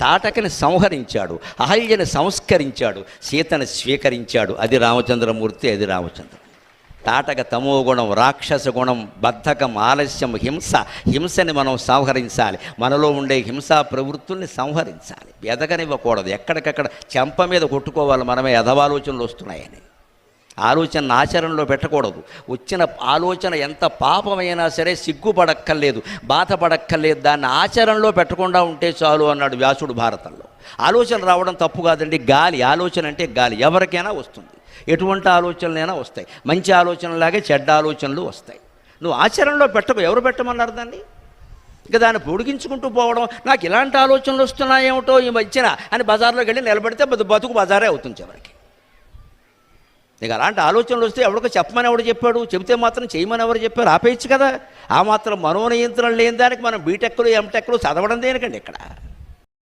తాటకని సంహరించాడు అహల్యని సంస్కరించాడు సీతను స్వీకరించాడు. అది రామచంద్రమూర్తి అది రామచంద్ర. తాటక తమో గుణం రాక్షస గుణం బద్ధకం ఆలస్యం హింస. హింసని మనం సంహరించాలి. మనలో ఉండే హింసా ప్రవృత్తుల్ని సంహరించాలి. ఎదగనివ్వకూడదు. ఎక్కడికక్కడ చెంప మీద కొట్టుకోవాలి మనమే. ఎదవాలోచనలు వస్తున్నాయని. ఆలోచన ఆచరణలో పెట్టకూడదు. వచ్చిన ఆలోచన ఎంత పాపమైనా సరే సిగ్గుపడక్కర్లేదు బాధపడక్కర్లేదు. దాన్ని ఆచరణలో పెట్టకుండా ఉంటే చాలు అన్నాడు వ్యాసుడు భారతంలో. ఆలోచన రావడం తప్పు కాదండి గాలి. ఆలోచన అంటే గాలి. ఎవరికైనా వస్తుంది. ఎటువంటి ఆలోచనలైనా వస్తాయి. మంచి ఆలోచనలాగే చెడ్డ ఆలోచనలు వస్తాయి. నువ్వు ఆచరణలో పెట్టకు. ఎవరు పెట్టమన్నారు దాన్ని? ఇక దాన్ని పొడిగించుకుంటూ పోవడం నాకు ఇలాంటి ఆలోచనలు వస్తున్నాయేమిటో ఈ మధ్యన అని బజార్లోకి వెళ్ళి నిలబడితే బతుకు బజారే అవుతుంది చివరికి. నీకు అలాంటి ఆలోచనలు వస్తే ఎవరికో చెప్పమని ఎవడు చెప్పాడు? చెబితే మాత్రం చేయమని ఎవరు చెప్పారు? ఆపేయచ్చు కదా. ఆ మాత్రం మనోనియంత్రణ లేని దానికి మనం బీటెక్లు ఎంటెక్లు చదవడం దేనికండి ఇక్కడ?